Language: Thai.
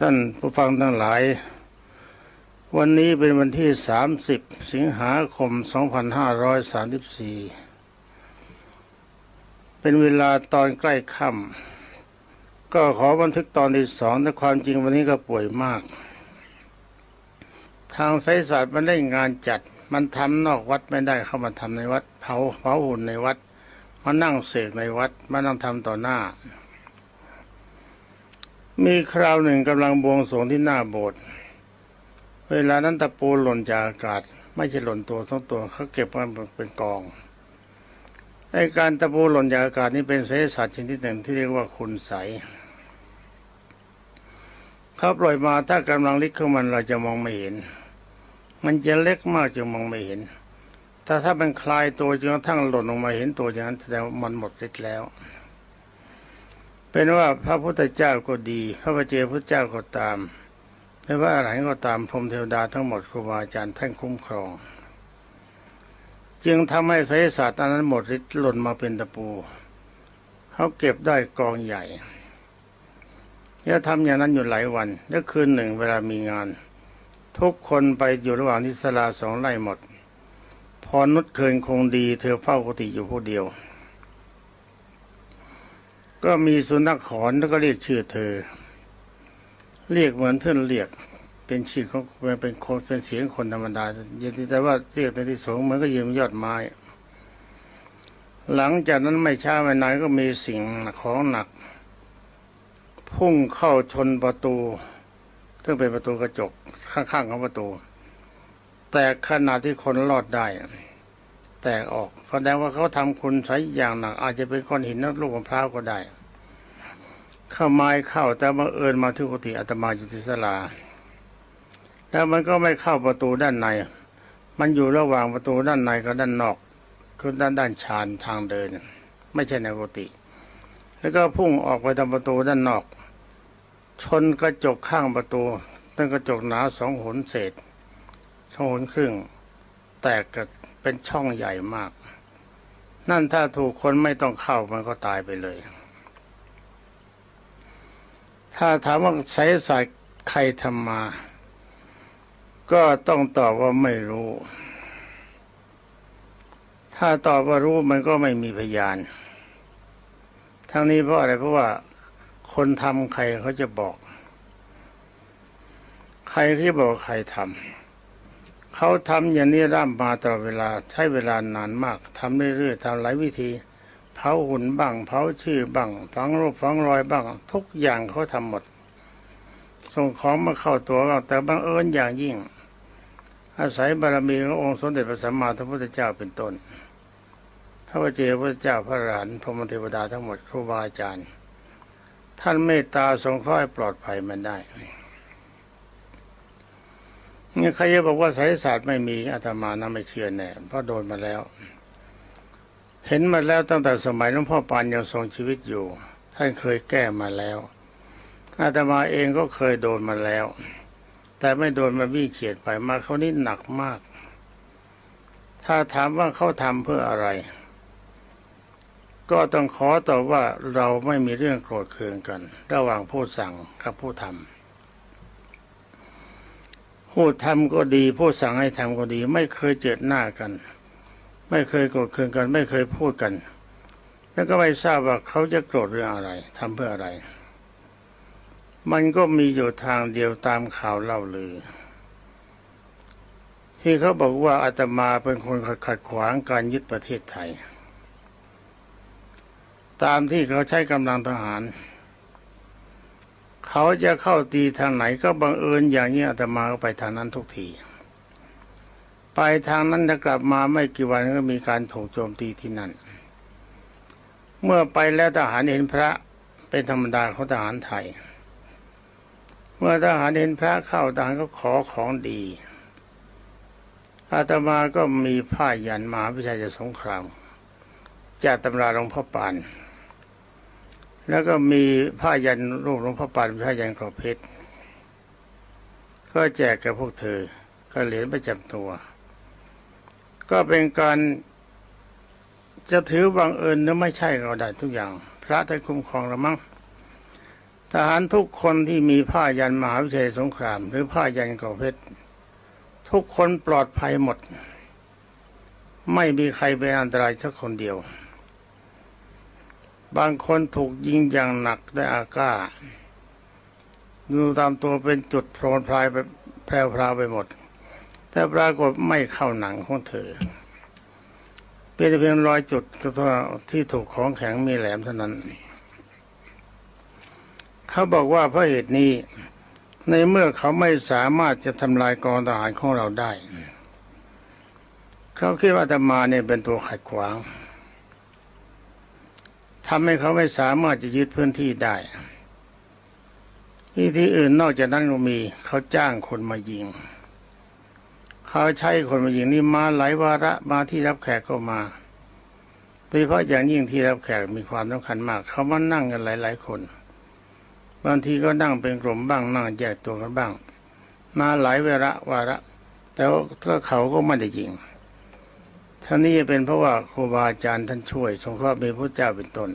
ท่านผู้ฟังทั้งหลาย วันนี้เป็นวันที่ 30 สิงหาคม 2534 เป็นเวลาตอนใกล้ค่ำก็ขอบันทึกตอนที่สองแต่ความจริงวันนี้ก็ป่วยมาก ทางไสศาสตร์มันได้งานจัด มันทำนอกวัดไม่ได้เข้ามาทำในวัด เผาเผาหุ่นในวัด มานั่งเสกในวัด มานั่งทำต่อหน้า มีคราวหนึ่งกำลังบวงสรวงที่หน้าโบสถ์เวลานั้นตะปูหล่นจากอากาศ ไม่ใช่หล่นตัวทั้งตัวเขาเก็บไว้เป็นกองไอการตะปูหล่นจากอากาศนี่เป็นไสยศาสตร์ชนิดหนึ่งที่เรียกว่าคุณใสเขาปล่อยมาถ้ากำลังลิกของมันเราจะมองไม่เห็น มันจะเล็กมากจนมองไม่เห็นแต่ถ้ามันคลายตัวจนกระทั่งหล่นลงมาเห็นตัวอย่างนั้นแสดงว่ามันหมดฤทธิ์แล้ว เป็นว่าพระพุทธเจ้าก็ดี พระปเจ้าพุทธเจ้าก็ตามไม่ว่าอะไรก็ตามพรมเทวดาทั้งหมดครูบาอาจารย์ท่านคุ้มครอง จึงทำให้ไสยศาสตร์อันนั้นหมดฤทธิ์หล่นมาเป็นตะปูเขาเก็บได้กองใหญ่แล้วทำอย่างนั้นอยู่หลายวันแล้วคืนหนึ่งเวลามีงาน ทุกคนไปอยู่ระหว่างที่ศาลาสองไร่หมดพอนุชเคินคงดีเธอเฝ้ากุฏิอยู่ผู้เดียว ก็มีสุนัขหอนแล้วก็เรียกชื่อเธอ เรียกเหมือนเพื่อนเรียก เป็นชื่อเขาเป็นคนเป็นเสียงคนธรรมดาอย่าแต่ว่าเรียกในที่สูงเหมือนก็ยืนยอดไม้ หลังจากนั้นไม่ช้าไม่นานก็มีสิ่งของหนัก พุ่งเข้าชนประตูซึ่งเป็นประตูกระจกข้างๆของประตู แต่ขณะที่คนรอดได้ แตกออกแสดงว่าเขาทำคุณใช้อย่างหนัก อาจจะเป็นก้อนหินนักลูกมะพร้าวก็ได้ เข้าไม้เข้าแต่บังเอิญมาที่กุฏิอาตมาอยู่ที่ศาลา แล้วมันก็ไม่เข้าประตูด้านใน มันอยู่ระหว่างประตูด้านในกับด้านนอก คือด้านด้านชานทางเดิน ไม่ใช่ในกุฏิแล้วก็พุ่งออกไปทางประตูด้านนอก ชนกระจกข้างประตูตั้งกระจกหนาสองหนเศษสองหนครึ่ง แตกกับ เป็นช่องใหญ่มาก นั่นถ้าถูกคนไม่ต้องเข้ามันก็ตายไปเลย ถ้าถามว่าไสยศาสตร์ใครทำมา ก็ต้องตอบว่าไม่รู้ ถ้าตอบว่ารู้มันก็ไม่มีพยาน ทั้งนี้เพราะอะไรเพราะว่าคนทำใครเขาจะบอก ใครที่บอกใครทำ เขาทำอย่างนี้ร่ำมาตลอดเวลาใช้เวลานานมากทำเรื่อยๆทำหลายวิธี เผาหุ่นบ้าง เผาชื่อบ้างฝังรูปฝังรอยบ้าง ทุกอย่างเขาทำหมด ส่งของมาเข้าตัวบ้างแต่บังเอิญอย่างยิ่ง อาศัยบารมีขององค์สมเด็จพระสัมมาสัมพุทธเจ้าเป็นต้น พระวเจ้าพระเจ้าพระอรหันพรหมเทวดาทั้งหมดครูบาอาจารย์ ท่านเมตตาสงเคราะห์ปลอดภัยมันได้ นี่ใครจะบอกว่าไสยศาสตร์ไม่มีอาตมานะไม่เชื่อแน่เพราะโดนมาแล้ว เห็นมาแล้วตั้งแต่สมัยหลวงพ่อปานยังทรงชีวิตอยู่ ท่านเคยแก้มาแล้วอาตมาเองก็เคยโดนมาแล้ว แต่ไม่โดนมาวิ่งเฉียดไปมาเขานี่หนักมาก ถ้าถามว่าเขาทำเพื่ออะไร ก็ต้องขอตอบว่าเราไม่มีเรื่องโกรธเคืองกัน ระหว่างผู้สั่งกับผู้ทำ ผู้ทำก็ดีผู้สั่งให้ทำก็ดี ไม่เคยเจอหน้ากัน ไม่เคยโกรธเคืองกัน ไม่เคยพูดกัน แล้วก็ไม่ทราบว่าเขาจะโกรธเรื่องอะไรทำเพื่ออะไร มันก็มีอยู่ทางเดียวตามข่าวเล่าลือ ที่เขาบอกว่าอาตมาเป็นคนขัดขวางการยึดประเทศไทย ตามที่เขาใช้กำลังทหาร เขาจะเข้าตีทางไหนก็บังเอิญอย่างนี้อาตมาก็ไปทางนั้นทุกที ไปทางนั้นจะกลับมาไม่กี่วันก็มีการถูกโจมตีที่นั่น เมื่อไปแล้วทหารเห็นพระเป็นธรรมดาของทหารไทย เมื่อทหารเห็นพระเข้าทหารก็ขอของดีอาตมาก็มีผ้ายันมหาวิชัยสงครามจากตำราหลวงพ่อปาน แล้วก็มีผ้ายันรูปหลวงพ่อปานผ้ายันกรอบเพชรก็แจกแก่พวกเธอ ก็เหรียญประจำตัว ก็เป็นการจะถือบังเอิญหรือไม่ใช่ก็ได้ทุกอย่าง พระท่านคุ้มครองเรามั้งทหารทุกคนที่มีผ้ายันมหาวิทยาลัยสงคราม หรือผ้ายันกราะเพชรทุกคนปลอดภัยหมด ไม่มีใครเป็นอันตรายสักคนเดียว บางคนถูกยิงอย่างหนักได้อากาศดูตามตัวเป็นจุดโพลนพลายไปแพรวพราวไปหมด แต่ปรากฏไม่เข้าหนังของเธอ เป็นเพียงรอยจุดก็เท่าที่ถูกของแข็งมีแหลมเท่านั้น เขาบอกว่าเพราะเหตุนี้ในเมื่อเขาไม่สามารถจะทำลายกองทหารของเราได้ เขาคิดว่าอาตมาเนี่ยเป็นตัวขัดขวาง ทำให้เขาไม่สามารถจะยึดพื้นที่ได้ที่ที่อื่นนอกจากนั้นก็มี เขาจ้างคนมายิง เขาใช้คนมายิงนี่มาหลายวาระมาที่รับแขกก็มาโดยเฉพาะอย่างยิ่งที่รับแขกมีความสำคัญมาก เขามานั่งกันหลาย ๆ คน บางทีก็นั่งเป็นกลุ่มบ้างนั่งแยกตัวกันบ้าง มาหลายเวลาวาระ แต่ว่าเขาก็ไม่ได้ยิง ท่านนี้เป็นเพราะว่าครูบาอาจารย์ท่านช่วย สงเคราะห์มีพระเจ้าเป็นต้น